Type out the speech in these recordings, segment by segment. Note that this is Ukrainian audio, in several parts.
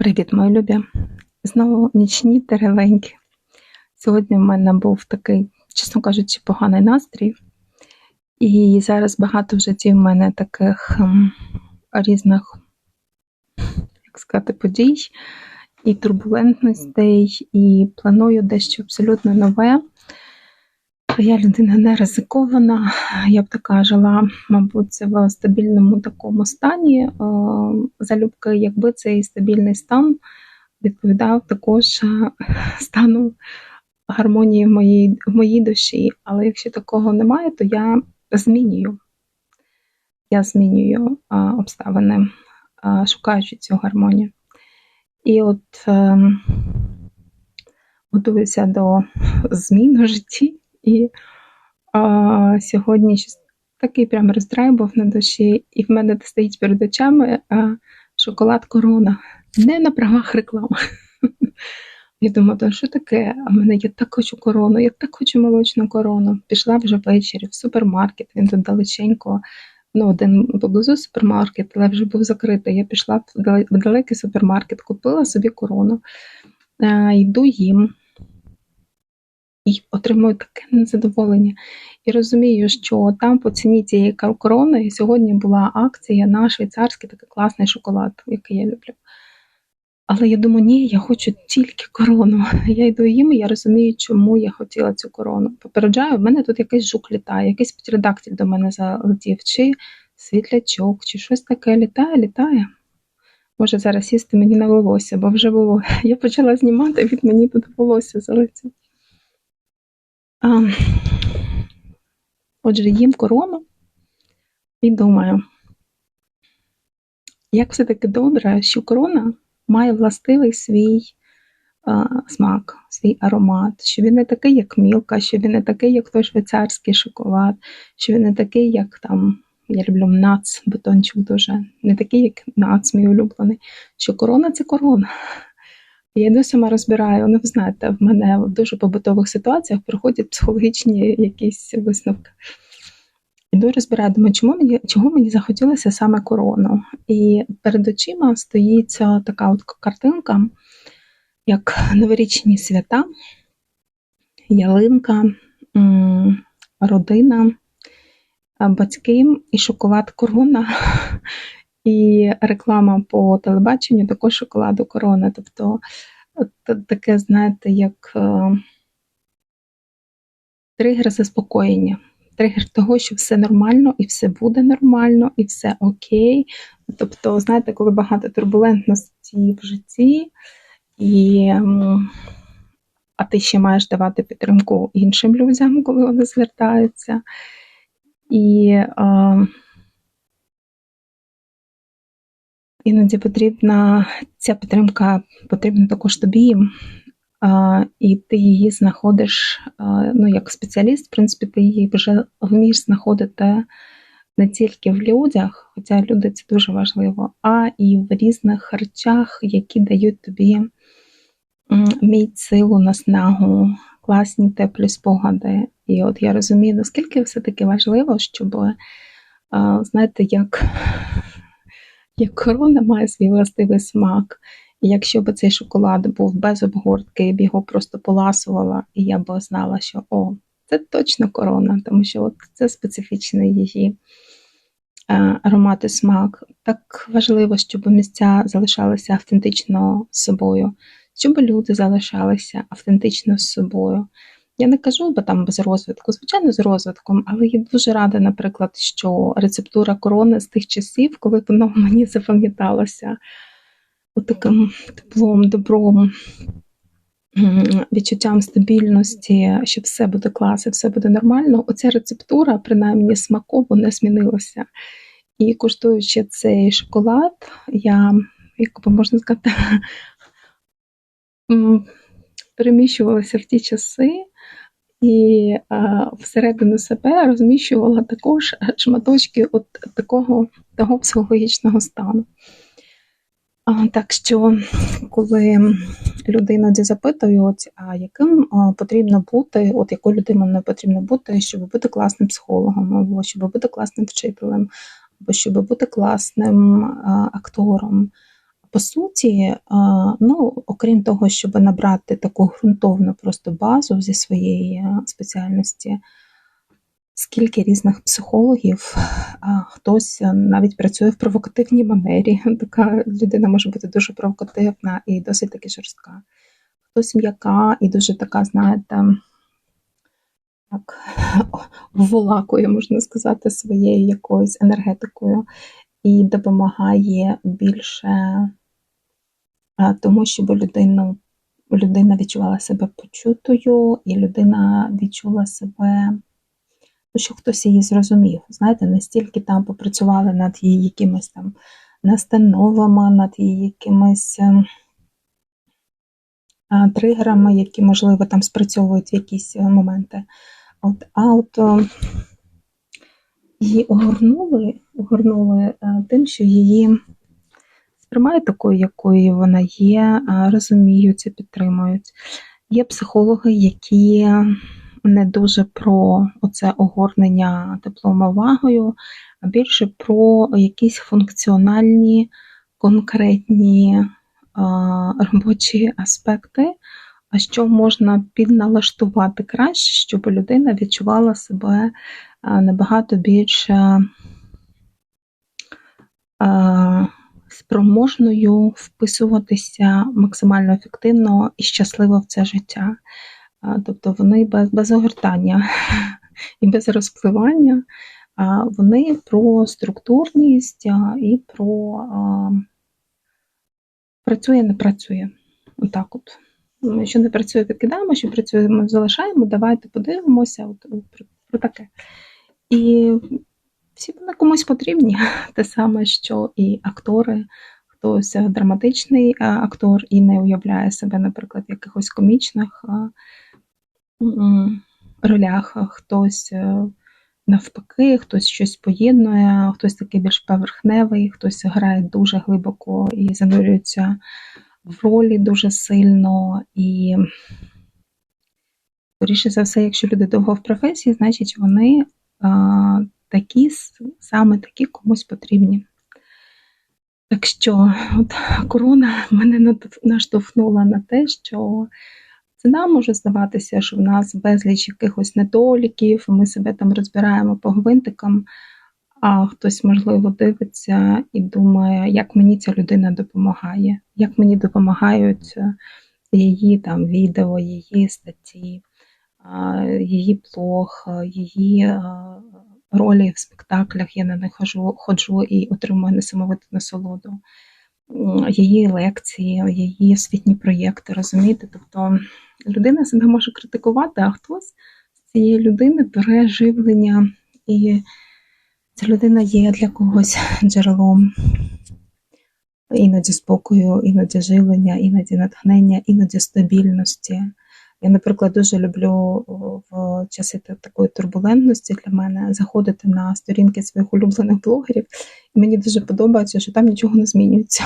Привіт, мої любі! Знову нічні деревеньки. Сьогодні в мене був такий, чесно кажучи, поганий настрій. І зараз багато в житті в мене таких ем, різних, як сказати, подій і турбулентностей, і планую дещо абсолютно нове. Я людина не ризикована, я б така жила, мабуть, в стабільному такому стані. Е, залюбки, якби цей стабільний стан відповідав також е, стану гармонії в моїй, в моїй душі. Але якщо такого немає, то я змінюю. Я змінюю е, обставини, шукаючи цю гармонію. І от готуюся до змін у житті. І а, сьогодні щось такий прям роздрай був на душі, і в мене стоїть перед очами а, шоколад корона. Не на правах реклами. Я думаю, що таке? А мене я так хочу корону, я так хочу молочну корону. Пішла вже ввечері в супермаркет, він тут далеченько, ну, один поблизу супермаркет, але вже був закритий. Я пішла в далекий супермаркет, купила собі корону, йду їм і отримую таке незадоволення. І розумію, що там по ціні цієї корони сьогодні була акція на швейцарський такий класний шоколад, який я люблю. Але я думаю, ні, я хочу тільки корону. Я йду їм, і я розумію, чому я хотіла цю корону. Попереджаю, в мене тут якийсь жук літає, якийсь птеродактиль до мене залетів, чи світлячок, чи щось таке літає, літає. Може зараз сісти мені на волосся, бо вже було. Я почала знімати, від мені тут волосся залетіло. Отже, їм корону і думаю, як все-таки добре, що корона має властивий свій а, смак, свій аромат, що він не такий, як мілка, що він не такий, як той швейцарський шоколад, що він не такий, як там, я люблю нац, бетончик дуже, не такий, як нац, мій улюблений, що корона це корона. Я йду сама розбираю, ну ви знаєте, в мене в дуже побутових ситуаціях проходять психологічні якісь висновки. Іду розбираю, думаю, чому мені, чого мені захотілося саме корону. І перед очима стоїть така от картинка, як новорічні свята, ялинка, родина, батьки і шоколад корона і реклама по телебаченню також шоколаду корона. Тобто таке, знаєте, як е, тригер заспокоєння. Тригер того, що все нормально, і все буде нормально, і все окей. Тобто, знаєте, коли багато турбулентності в житті, і, а ти ще маєш давати підтримку іншим людям, коли вони звертаються. І е, Іноді потрібна ця підтримка потрібна також тобі, і ти її знаходиш ну, як спеціаліст, в принципі, ти її вже вмієш знаходити не тільки в людях, хоча люди це дуже важливо, а і в різних речах, які дають тобі мій силу, наснагу, класні теплі спогади. І от я розумію, наскільки все-таки важливо, щоб, знаєте, як як корона має свій властивий смак. І якщо б цей шоколад був без обгортки, я б його просто поласувала, і я б знала, що о, це точно корона, тому що от це специфічний її е, аромат і смак. Так важливо, щоб місця залишалися автентично з собою, щоб люди залишалися автентично з собою. Я не кажу, бо там без розвитку, звичайно, з розвитком, але я дуже рада, наприклад, що рецептура корони з тих часів, коли воно мені запам'яталося таким теплом, добром, відчуттям стабільності, що все буде клас все буде нормально. Оця рецептура, принаймні, смаково не змінилася. І куштуючи цей шоколад, я, як би можна сказати, переміщувалася в ті часи і всередину себе розміщувала також шматочки от такого того психологічного стану. Так що, коли люди іноді запитують, а яким потрібно бути, от якою людиною не потрібно бути, щоб бути класним психологом, або щоб бути класним вчителем, або щоб бути класним актором, по суті, ну, окрім того, щоб набрати таку ґрунтовну просто базу зі своєї спеціальності, скільки різних психологів, хтось навіть працює в провокативній манері. Така людина може бути дуже провокативна і досить таки жорстка. Хтось м'яка і дуже така, знаєте, так, волакує, можна сказати, своєю якоюсь енергетикою і допомагає більше тому, щоб людину, людина відчувала себе почутою, і людина відчула себе, ну, що хтось її зрозумів. Знаєте, настільки там попрацювали над її якимись там настановами, над її якимись ем, тригерами, які, можливо, там спрацьовують в якісь е, моменти. От, А от її огорнули, огорнули е, тим, що її сприймають такою, якою вона є, розуміють, підтримують. Є психологи, які не дуже про оце огорнення теплом увагою, а більше про якісь функціональні, конкретні робочі аспекти, що можна підналаштувати краще, щоб людина відчувала себе набагато більше спроможною вписуватися максимально ефективно і щасливо в це життя. Тобто вони без без огортання і без розпливання, вони про структурність і про працює, не працює. Отак от. Що не працює, відкидаємо, що працює, ми залишаємо, давайте подивимося от, про, про таке. І всі вони комусь потрібні. Те саме, що і актори, хтось драматичний е, актор і не уявляє себе, наприклад, в якихось комічних е, ролях, хтось е, навпаки, хтось щось поєднує, хтось такий більш поверхневий, хтось грає дуже глибоко і занурюється в ролі дуже сильно. І, скоріше за все, якщо люди довго в професії, значить вони такі, саме такі комусь потрібні. Так що от корона мене наштовхнула на те, що це нам може здаватися, що в нас безліч якихось недоліків, ми себе там розбираємо по гвинтикам, а хтось, можливо, дивиться і думає, як мені ця людина допомагає, як мені допомагають її там відео, її статті, її блог, її ролі в спектаклях, я на них ходжу, ходжу і отримую несамовиту насолоду. Її лекції, її освітні проєкти, розумієте? Тобто людина себе може критикувати, а хтось з цієї людини бере живлення, і ця людина є для когось джерелом іноді спокою, іноді живлення, іноді натхнення, іноді стабільності. Я, наприклад, дуже люблю в часи такої турбулентності для мене заходити на сторінки своїх улюблених блогерів, і мені дуже подобається, що там нічого не змінюється.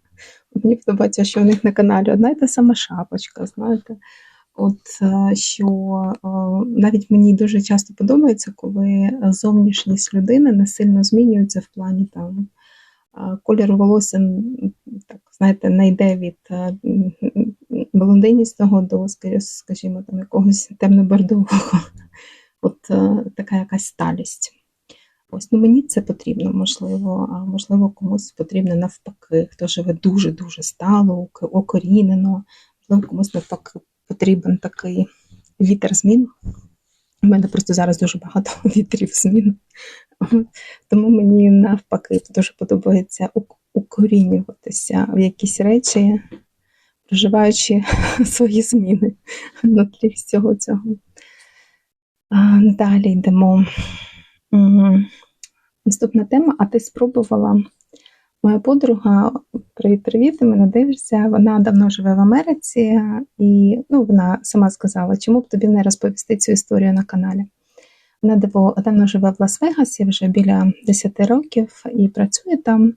Мені подобається, що у них на каналі одна й та сама шапочка, знаєте. От е, що навіть мені дуже часто подобається, коли зовнішність людини не сильно змінюється в плані там колір волосся, так знаєте, не йде від е, блондиністого до, скажімо, там якогось темно-бордового. От така якась сталість. Ось, ну мені це потрібно, можливо, а можливо, комусь потрібно навпаки, хто живе дуже-дуже стало, окорінено, можливо, комусь навпаки потрібен такий вітер змін. У мене просто зараз дуже багато вітрів змін. Тому мені навпаки дуже подобається укорінюватися в якісь речі, проживаючи свої зміни внутрі всього цього. Далі йдемо. Наступна тема, а ти спробувала Моя подруга, привіт-привіт, ти мене дивишся. Вона давно живе в Америці, і ну, вона сама сказала, чому б тобі не розповісти цю історію на каналі. Вона давно живе в Лас-Вегасі вже біля 10 років і працює там.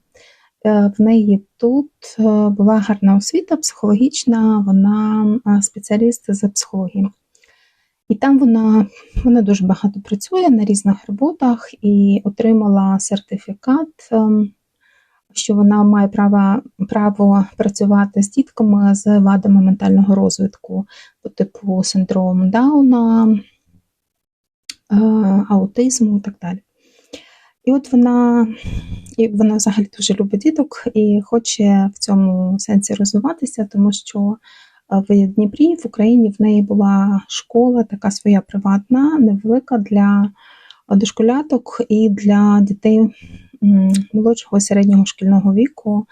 Е, в неї тут е, була гарна освіта психологічна, вона е, спеціаліст з психології. І там вона вона дуже багато працює на різних роботах і отримала сертифікат що вона має право право працювати з дітками з вадами ментального розвитку, по типу синдрому Дауна, аутизму і так далі. І от вона і вона взагалі дуже любить діток і хоче в цьому сенсі розвиватися, тому що в Дніпрі, в Україні, в неї була школа, така своя приватна, невелика для дошколяток і для дітей молодшого і середнього шкільного віку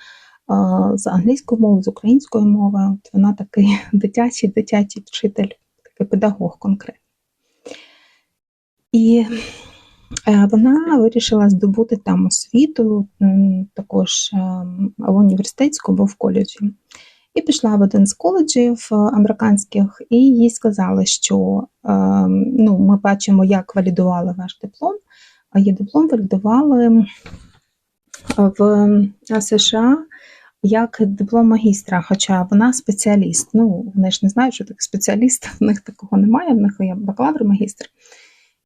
з англійської мови, з української мови. От Вона такий дитячий, дитячий вчитель, такий педагог конкретний. І е, вона вирішила здобути там освіту, також ем, в університетську або в коледжі. І пішла в один з коледжів е, американських, і їй сказали, що ну, ми бачимо, як валідували ваш диплом, а її диплом валідували е, в е, США як диплом магістра, хоча вона спеціаліст. Ну, вони ж не знають, що таке спеціаліст, в них такого немає, в них є бакалавр, магістр.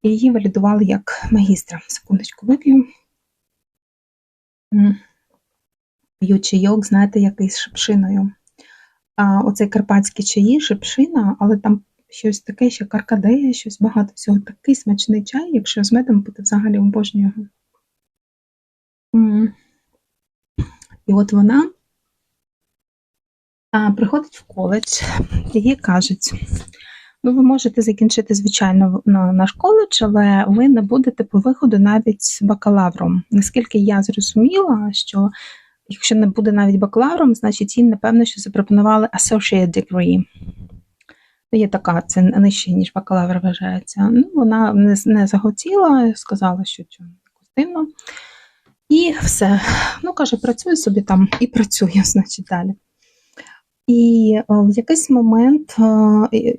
Її валідували як магістра. Секундочку вип'ю. П'ю чайок, знаєте, який з шипшиною а, оцей карпатські чаї, шипшина, але там щось таке, ще каркадея, щось багато всього. Такий смачний чай, якщо з медом буде взагалі обожнюю. І от вона приходить в коледж, їй кажуть, ну, ви можете закінчити, звичайно, наш коледж, але ви не будете по виходу навіть з бакалавром. Наскільки я зрозуміла, що Якщо не буде навіть бакалавром, значить їй, напевно, що запропонували associate degree. Є така, це нижче, ніж бакалавр вважається. Ну, Вона не не захотіла, сказала, що дивно. І все. Ну, каже, працює собі там і працює, значить, далі. І в якийсь момент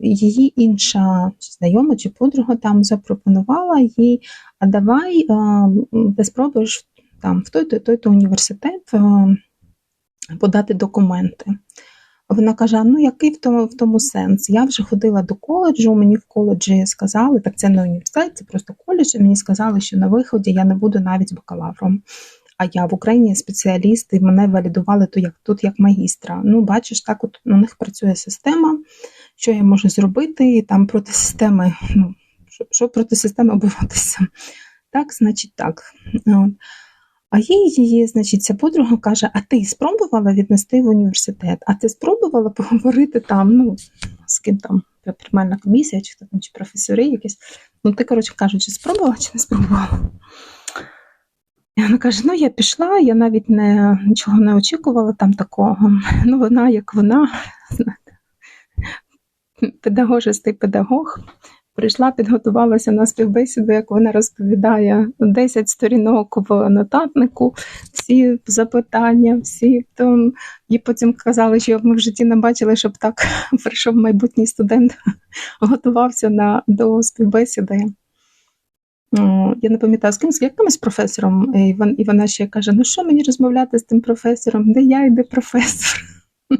її інша знайома чи подруга там запропонувала їй, а давай ти спробуєш там в той-то той-то університет е, подати документи. Вона каже: ну який в тому в тому сенс? Я вже ходила до коледжу, мені в коледжі сказали, так це не університет, це просто коледж, і мені сказали, що на виході я не буду навіть бакалавром. А я в Україні спеціаліст, і мене валідували тут як тут як магістра. Ну, бачиш, так от у них працює система, що я можу зробити, і там проти системи, ну, що, що проти системи боротися. Так, значить, так. А їй її, значить, ця подруга каже: А ти спробувала віднести в університет? А ти спробувала поговорити там, ну, з ким там приймальна комісія, чи чи професори якісь. Ну, ти, коротше кажучи, спробувала чи не спробувала? І вона каже: Ну, я пішла, я навіть не, нічого не очікувала там такого. Ну, вона, як вона, педагожистий педагог. Прийшла, підготувалася на співбесіду, як вона розповідає 10 сторінок в нотатнику, всі запитання, всі там. І потім казали, що ми в житті не бачили, щоб так прийшов майбутній студент, готувався на, до співбесіди. Я не пам'ятаю, з ким з якимось професором, і вона ще каже: ну що мені розмовляти з тим професором? Де я і де професор?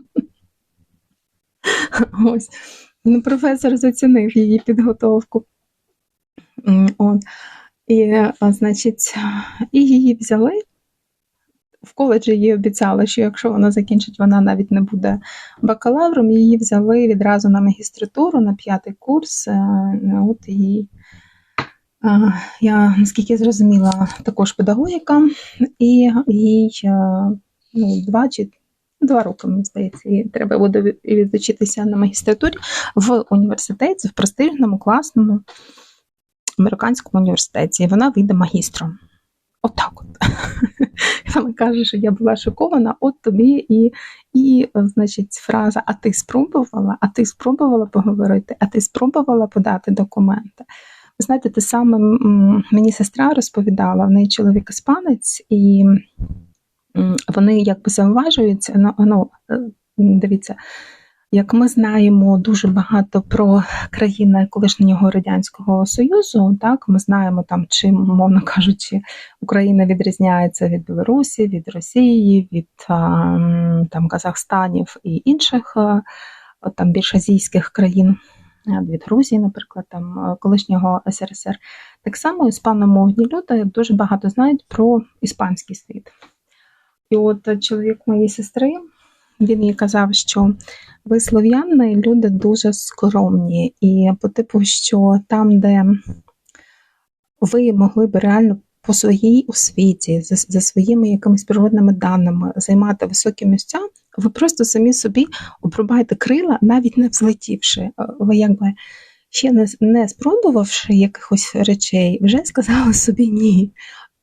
Ось. Ну, професор зацінив її підготовку. От. І, значить, і її взяли. В коледжі їй обіцяли, що якщо вона закінчить, вона навіть не буде бакалавром. Її взяли відразу на магістратуру, на п'ятий курс. Е, от і я, наскільки зрозуміла, також педагогіка, і їй е, ну, два чи Два роки, мені здається, і треба буде відучитися на магістратурі в університеті, в престижному, класному американському університеті. І вона вийде магістром. Отак от. Вона каже, що я була шокована, от тобі і, і, значить, фраза А ти спробувала, а ти спробувала поговорити, а ти спробувала подати документи. Знаєте, те саме мені сестра розповідала, в неї чоловік іспанець, і вони якби зауважуються, ну, ну дивіться, як ми знаємо дуже багато про країни колишнього радянського союзу, так ми знаємо там, чим, мовно кажучи, Україна відрізняється від Білорусі, від Росії, від там Казахстанів і інших там більш азійських країн. Від Грузії, наприклад, там колишнього СРСР, так само іспаномовні люди дуже багато знають про іспанський світ. І от чоловік моєї сестри, він їй казав, що ви слов'яни, люди дуже скромні, і по типу, що там, де ви могли б реально по своїй освіті, за, за своїми якимись природними даними займати високі місця, ви просто самі собі обрубаєте крила, навіть не взлетівши. Ви якби ще не, не спробувавши якихось речей, вже сказали собі ні.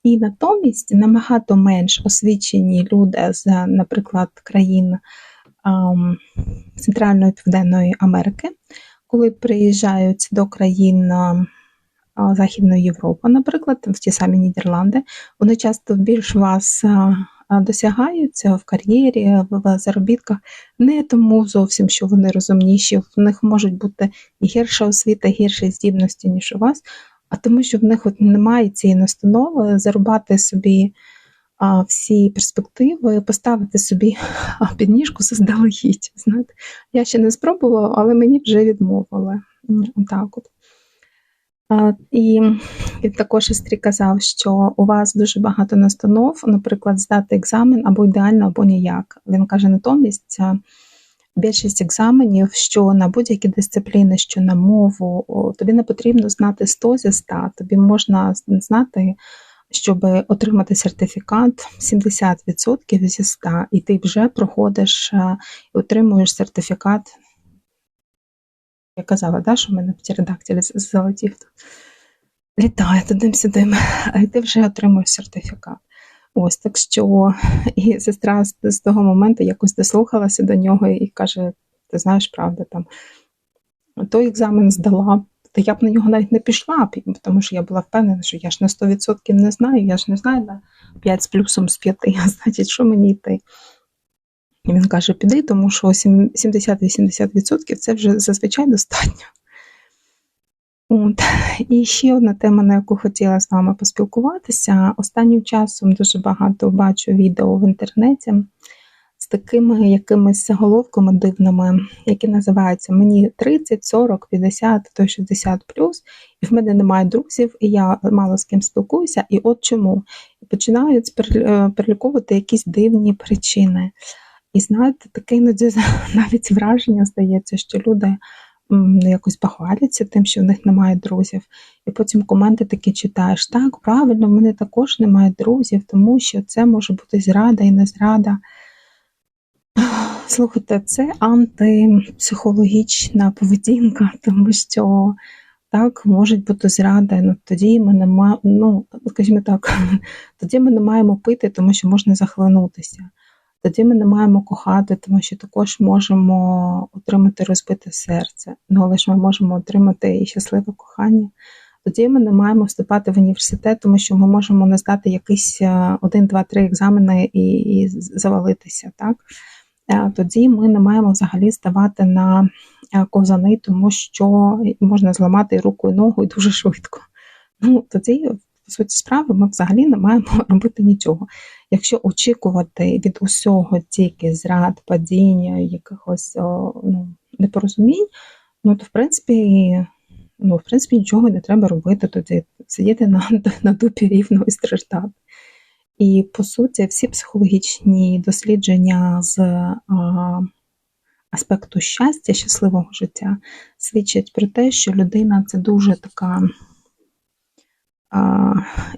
І натомість набагато менш освічені люди з, наприклад, країн ем, Центральної Південної Америки, коли приїжджають до країн Західної Європи, наприклад, в ті самі Нідерланди, вони часто більш вас досягаються в кар'єрі, в заробітках, не тому зовсім, що вони розумніші, в них можуть бути гірша освіта, гірші здібності, ніж у вас, а тому, що в них от немає цієї настанови зарубати собі а, всі перспективи, поставити собі підніжку заздалегідь. Знаєте, Я ще не спробувала, але мені вже відмовили. Так от. І він також сестрі казав, що у вас дуже багато настанов, наприклад, здати екзамен або ідеально, або ніяк. Він каже, натомість більшість екзаменів, що на будь-які дисципліни, що на мову, тобі не потрібно знати 100 зі 100, тобі можна знати, щоб отримати сертифікат 70% зі 100, і ти вже проходиш і отримуєш сертифікат я казала, да, що в мене птеродактиль залетів. Літає туди-сюди, і ти вже отримуєш сертифікат. Ось так що і сестра з, того моменту якось дослухалася до нього і каже: ти знаєш, правда, там той екзамен здала, та я б на нього навіть не пішла, тому що я була впевнена, що я ж на 100% не знаю, я ж не знаю на 5 з плюсом з 5, значить, що мені йти. І він каже: піди, тому що 70-80% це вже зазвичай достатньо. От. І ще одна тема, на яку хотіла з вами поспілкуватися. Останнім часом дуже багато бачу відео в інтернеті з такими якимись заголовками дивними, які називаються Мені 30, 40, 50, то 60 і в мене немає друзів, і я мало з ким спілкуюся, і от чому. І починають е, переліковувати якісь дивні причини. І знаєте, таке іноді навіть враження здається, що люди ну, якось похваляться тим, що в них немає друзів. І потім коменти такі читаєш: так, правильно, в мене також немає друзів, тому що це може бути зрада і не зрада. Слухайте, це антипсихологічна поведінка, тому що так може бути зрада. Ну, Тоді ми не маємо, ну, скажімо так, тоді ми не маємо пити, тому що можна захлинутися тоді ми не маємо кохати, тому що також можемо отримати розбите серце. Ну ж ми можемо отримати і щасливе кохання. Тоді ми не маємо вступати в університет, тому що ми можемо не здати якийсь е, один, два, три екзамени і і завалитися. Так? Е, тоді ми не маємо взагалі здавати на е, ковзани, тому що можна зламати руку і ногу і дуже швидко. Ну, Тоді по суті справи, ми взагалі не маємо робити нічого. Якщо очікувати від усього тільки зрад, падіння, якихось ну, непорозумінь, ну то в принципі. Ну, в принципі, нічого не треба робити, тоді сидіти на на дупі рівно і страждати. І, по суті, всі психологічні дослідження з а, аспекту щастя, щасливого життя свідчать про те, що людина це дуже така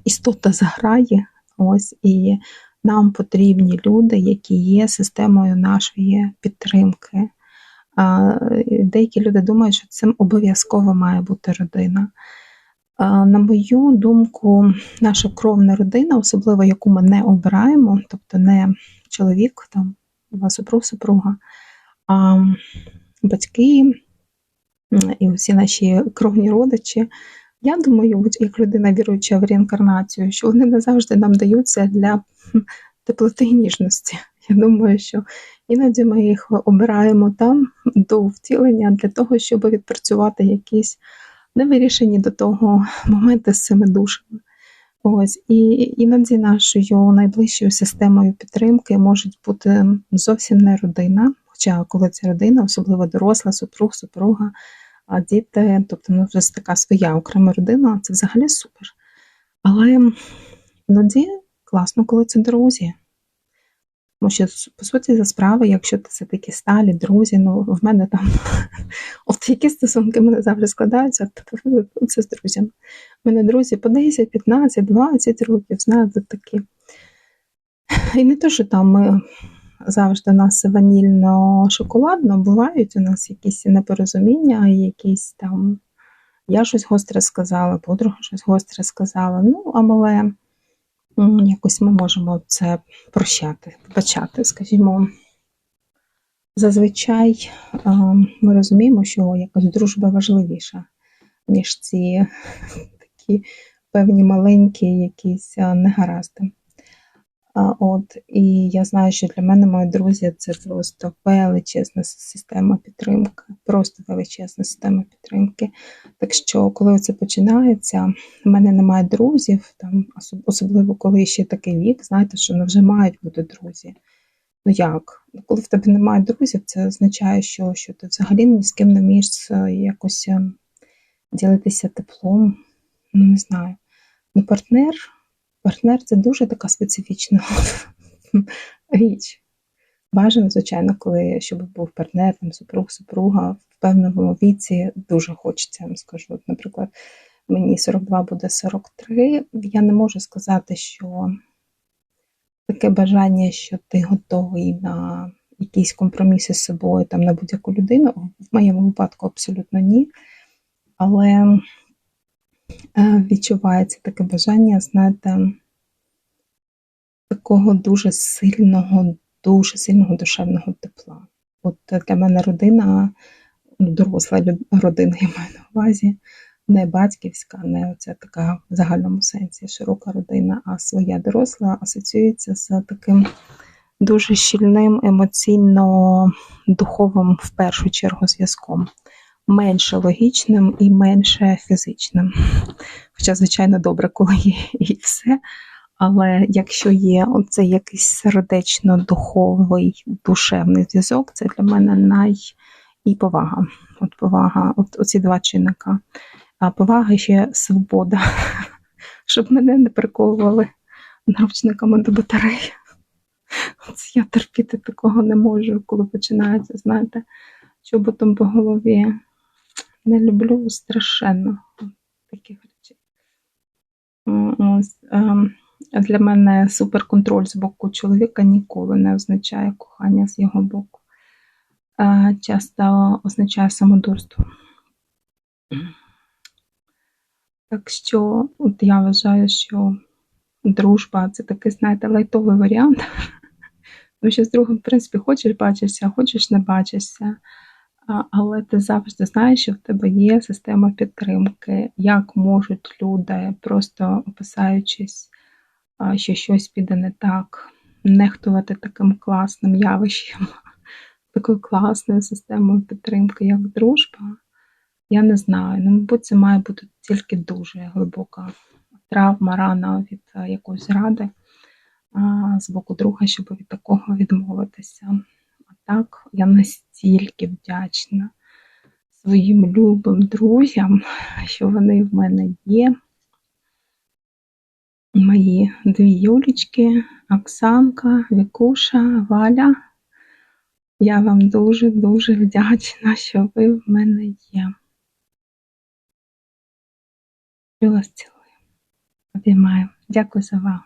істота заграє. Ось і нам потрібні люди, які є системою нашої підтримки. Деякі люди думають, що цим обов'язково має бути родина. На мою думку, наша кровна родина, особливо яку ми не обираємо, тобто не чоловік, там, супруг, супруга, а батьки і всі наші кровні родичі, я думаю, як людина віруюча в реінкарнацію, що вони не завжди нам даються для теплоти і ніжності. Я думаю, що іноді ми їх обираємо там до втілення для того, щоб відпрацювати якісь невирішені до того моменти з цими душами. Ось і іноді нашою найближчою системою підтримки можуть бути зовсім не родина. Хоча, коли це родина, особливо доросла, супруг, супруга а діти, тобто ну, вже така своя окрема родина, це взагалі супер. Але іноді класно, коли це друзі. Тому що, по суті, за справи, якщо це такі сталі, друзі, ну в мене там от які стосунки мене завжди складаються, це з друзями. У мене друзі по 10, 15, 20 років, знаєте, такі. І не те, що там ми завжди у нас ванільно-шоколадно, бувають у нас якісь непорозуміння, якісь там. Я щось гостре сказала, подруга щось гостре сказала. Ну, але якось ми можемо це прощати, вибачати, скажімо. Зазвичай ми розуміємо, що якась дружба важливіша, ніж ці такі певні маленькі якісь негаразди. От, І я знаю, що для мене мої друзі це просто величезна система підтримки, просто величезна система підтримки. Так що, коли це починається, в мене немає друзів, там, особливо коли ще такий вік, знаєте, що не вже мають бути друзі. Ну як? Коли в тебе немає друзів, це означає, що що ти взагалі ні з ким не вмієш е, якось е, ділитися теплом. Ну, не знаю. Ну, партнер. Партнер це дуже така специфічна річ. Бажано, звичайно, коли щоб був партнер, там, супруг, супруга в певному віці дуже хочеться, я вам скажу. От, Наприклад, мені 42 буде 43. Я не можу сказати, що таке бажання, що ти готовий на якісь компроміси з собою, там, на будь-яку людину. В моєму випадку абсолютно ні. Але відчувається таке бажання, знаєте, такого дуже сильного, дуже сильного душевного тепла. От для мене родина, доросла родина, я маю на увазі, не батьківська, не оця така в загальному сенсі широка родина, а своя доросла асоціюється з таким дуже щільним емоційно-духовим в першу чергу зв'язком менше логічним і менше фізичним. Хоча, звичайно, добре, коли є і все. Але якщо є оцей якийсь сердечно-духовий душевний зв'язок, це для мене най і повага. От повага, от оці два чинника. А повага ще свобода, щоб мене не приковували наручниками до батареї. Я терпіти такого не можу, коли починається, знаєте, чоботом по голові. Не люблю страшенно таких речей. Ем, Для мене суперконтроль з боку чоловіка ніколи не означає кохання з його боку. Е, часто означає самодурство. Так що, от я вважаю, що дружба це такий, знаєте, лайтовий варіант. Тому що з другом, в принципі, хочеш бачишся, хочеш не бачишся але ти завжди знаєш, що в тебе є система підтримки, як можуть люди, просто описаючись, що щось піде не так, нехтувати таким класним явищем, такою класною системою підтримки, як дружба. Я не знаю. Ну, мабуть, це має бути тільки дуже глибока травма, рана від якоїсь зради з боку друга, щоб від такого відмовитися так я настільки вдячна своїм любим друзям, що вони в мене є. Мої дві Юлічки, Оксанка, Вікуша, Валя. Я вам дуже-дуже вдячна, що ви в мене є. Я вас цілую. Обіймаю. Дякую за увагу.